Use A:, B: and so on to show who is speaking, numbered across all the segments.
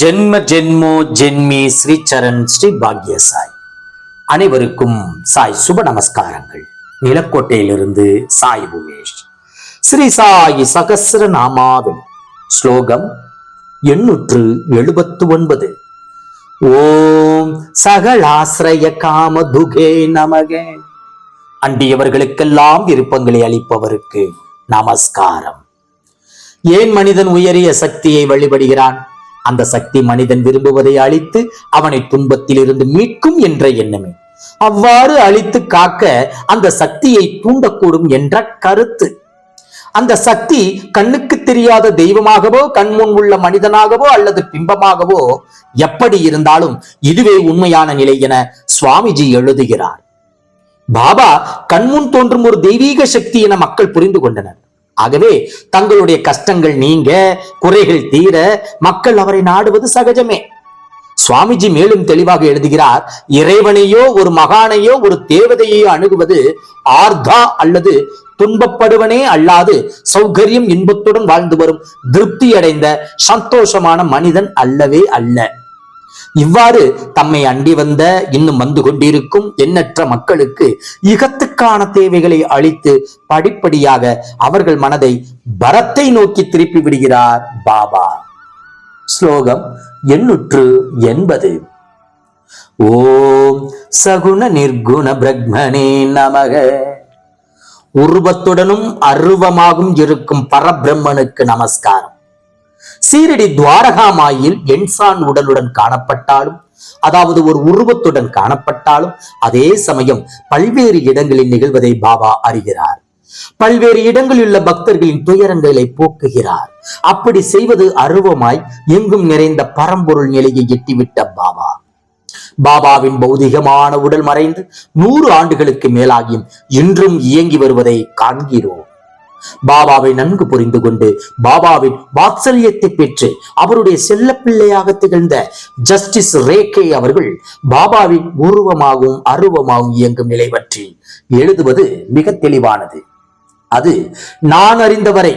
A: ஜென்ம ஜென்மோ ஜென்மி ஸ்ரீ சரண் ஸ்ரீ பாக்ய சாய். அனைவருக்கும் சாய் சுப நமஸ்காரங்கள். நிலக்கோட்டையிலிருந்து சாய் உமேஷ். ஸ்ரீ சாய் சகசிர நாமாவில் ஸ்லோகம் எண்ணூற்று எழுபத்து ஒன்பது ஓம் சகலாசிரய காம துகே நமகே. அண்டியவர்களுக்கெல்லாம் விருப்பங்களை அளிப்பவருக்கு நமஸ்காரம். ஏன் மனிதன் உயரிய சக்தியை வழிபடுகிறான்? அந்த சக்தி மனிதன் விரும்புவதை அழித்து அவனை துன்பத்திலிருந்து மீட்கும் என்ற எண்ணமே. அவ்வாறு அழித்து காக்க அந்த சக்தியை தூண்டக்கூடும் என்ற கருத்து. அந்த சக்தி கண்ணுக்கு தெரியாத தெய்வமாகவோ கண்முன் உள்ள மனிதனாகவோ அல்லது பிம்பமாகவோ எப்படி இருந்தாலும் இதுவே உண்மையான நிலை என சுவாமிஜி எழுதுகிறார். பாபா கண்முன் தோன்றும் ஒரு தெய்வீக சக்தி என மக்கள் புரிந்து கொண்டனர். ஆகவே தங்களுடைய கஷ்டங்கள் நீங்க குறைகள் தீர மக்கள் அவரை நாடுவது சகஜமே. சுவாமிஜி மேலும் தெளிவாக எழுதுகிறார் இறைவனையோ ஒரு மகானையோ ஒரு தேவதையோ அணுகுவது ஆர்தா அல்லது துன்பப்படுவனே அல்லாது சௌகரியம் இன்பத்துடன் வாழ்ந்து வரும் திருப்தி அடைந்த சந்தோஷமான மனிதன் அல்லவே அல்ல. இவ்வாறு தம்மை அண்டி வந்த இன்னும் வந்து கொண்டிருக்கும் எண்ணற்ற மக்களுக்கு இகத்துக்கான தேவைகளை அளித்து படிப்படியாக அவர்கள் மனதை பரத்தை நோக்கி திருப்பி விடுகிறார் பாபா. ஸ்லோகம் எண்ணூற்று எண்பது. ஓம் சகுண நிர்குண பிரக்மனே நமக. உருவத்துடனும் அருவமாகும் இருக்கும் பரபிரம்மனுக்கு நமஸ்காரம். சீரடி துவாரகாமாயில் என்சான் உடலுடன் காணப்பட்டாலும் அதாவது ஒரு உருவத்துடன் காணப்பட்டாலும் அதே சமயம் பல்வேறு இடங்களில் நிகழ்வதை பாபா அறிகிறார். பல்வேறு இடங்களில் உள்ள பக்தர்களின் துயரங்களை போக்குகிறார். அப்படி செய்வது அருவமாய் எங்கும் நிறைந்த பரம்பொருள் நிலையை எட்டிவிட்ட பாபா. பாபாவின் பௌதிகமான உடல் மறைந்து நூறு ஆண்டுகளுக்கு மேலாகியும் இன்றும் இயங்கி வருவதை காண்கிறோம். பாபாவை நன்கு புரிந்து கொண்டு பாபாவின் வாத்சல்யத்தை பெற்று அவருடைய செல்ல பிள்ளையாக திகழ்ந்த ஜஸ்டிஸ் ரேகே அவர்கள் பாபாவின் உருவமாகவும் அருவமாகவும் இயங்கும் நிலை பற்றி எழுதுவது மிக தெளிவானது. அது நான் அறிந்தவரை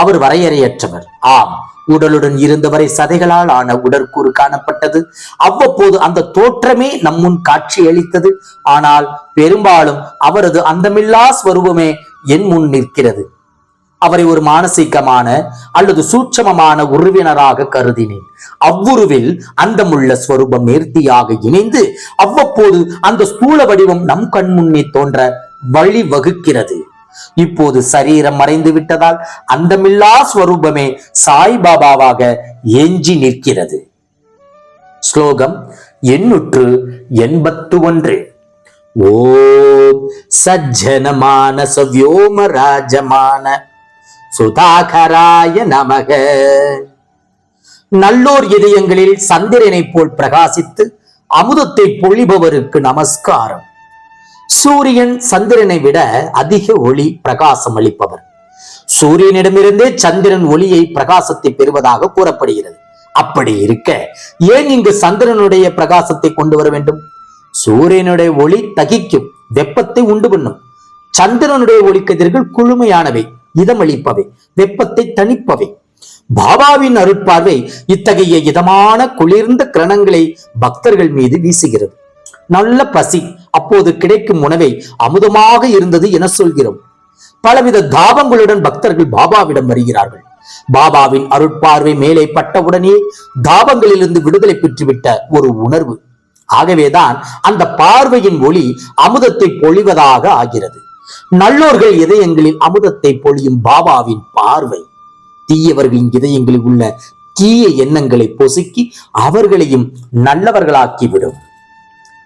A: அவர் வரையறையற்றவர். ஆம் உடலுடன் இருந்தவரை சதைகளால் ஆன உடற்கூறு காணப்பட்டது. அவ்வப்போது அந்த தோற்றமே நம்முன் காட்சி அளித்தது. ஆனால் பெரும்பாலும் அவரது அந்தமில்லா ஸ்வரூபமே என் முன் நிற்கிறது. அவரை ஒரு மானசீகமான அல்லது சூட்சமமான உறவினராக கருதினேன். அவ்வுருவில் அந்தமுள்ள ஸ்வரூபம் நேர்த்தியாக இணைந்து அவ்வப்போது அந்த ஸ்தூல வடிவம் நம் கண் முன்னே தோன்ற வழி வகுக்கிறது. இப்போது சரீரம் மறைந்து விட்டதால் அந்தமில்லா ஸ்வரூபமே சாய்பாபாவாக எஞ்சி நிற்கிறது. ஸ்லோகம் எண்ணூற்று எண்பத்து ஒன்று ஓம் சஜ்ஜனமான சவ்யோம ராஜமான சுதாகராய நமக. நல்லோர் இதயங்களில் சந்திரனைப் போல் பிரகாசித்து அமுதத்தை பொழிபவருக்கு நமஸ்காரம். சூரியன் சந்திரனை விட அதிக ஒளி பிரகாசம் அளிப்பவர். சூரியனிடமிருந்தே சந்திரன் ஒளியை பிரகாசத்தை பெறுவதாக கூறப்படுகிறது. அப்படி இருக்க ஏன் இங்கு சந்திரனுடைய பிரகாசத்தை கொண்டு வர வேண்டும்? சூரியனுடைய ஒளி தகிக்கும் வெப்பத்தை உண்டு பண்ணும். சந்திரனுடைய ஒளிக்கதிர்கள் குளுமையானவை. இதமளிப்பவை வெப்பத்தை தணிப்பவை. பாபாவின் அருட்பார்வை இத்தகைய இதமான குளிர்ந்த கிரணங்களை பக்தர்கள் மீது வீசுகிறது. நல்ல பசி அப்போது கிடைக்கும் உணவை அமுதமாக இருந்தது என சொல்கிறோம். பலவித தாபங்களுடன் பக்தர்கள் பாபாவிடம் வருகிறார்கள். பாபாவின் அருட்பார்வை மேலே பட்டவுடனே தாபங்களிலிருந்து விடுதலை பெற்றுவிட்ட ஒரு உணர்வு. ஆகவேதான் அந்த பார்வையின் ஒளி அமுதத்தை பொழிவதாக ஆகிறது. நல்லோர்கள் இதயங்களில் அமுதத்தை பொழியும் பாபாவின் பார்வை. தீயவர்களின் இதயங்களில் உள்ள தீய எண்ணங்களை பொசுக்கி அவர்களையும் நல்லவர்களாக்கிவிடும்.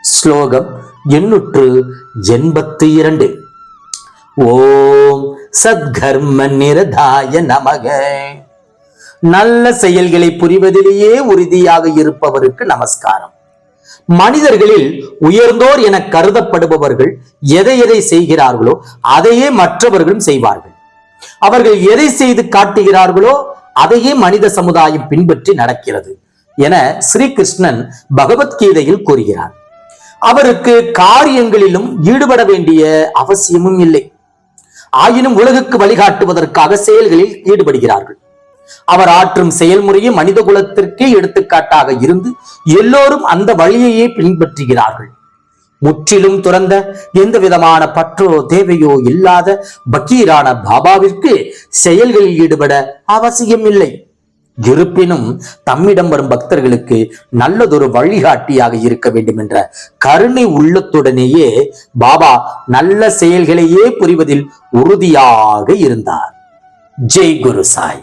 A: ஸ்லோகம் எண்ணூற்று எண்பத்தி இரண்டு. ஓம் சத்கர்ம நிரதாய நமக. நல்ல செயல்களை புரிவதிலேயே உறுதியாக இருப்பவருக்கு நமஸ்காரம். மனிதர்களில் உயர்ந்தோர் என கருதப்படுபவர்கள் எதை எதை செய்கிறார்களோ அதையே மற்றவர்களும் செய்வார்கள். அவர்கள் எதை செய்து காட்டுகிறார்களோ அதையே மனித சமுதாயம் பின்பற்றி நடக்கிறது என ஸ்ரீகிருஷ்ணன் பகவத்கீதையில் கூறுகிறார். அவருக்கு காரியங்களிலும் ஈடுபட வேண்டிய அவசியமும் இல்லை. ஆயினும் உலகுக்கு வழிகாட்டுவதற்காக செயல்களில் ஈடுபடுகிறார்கள். அவர் ஆற்றும் செயல்முறையை மனித குலத்திற்கே எடுத்துக்காட்டாக இருந்து எல்லோரும் அந்த வழியையே பின்பற்றுகிறார்கள். முற்றிலும் துறந்த எந்த விதமான பற்றோ தேவையோ இல்லாத பக்கீரான பாபாவிற்கு செயல்களில் ஈடுபட அவசியமில்லை. இருப்பினும் தம்மிடம் வரும் பக்தர்களுக்கு நல்லதொரு வழிகாட்டியாக இருக்க வேண்டும் என்ற கருணை உள்ளத்துடனேயே பாபா நல்ல செயல்களையே புரிவதில் உறுதியாக இருந்தார். ஜெய் குரு சாய்.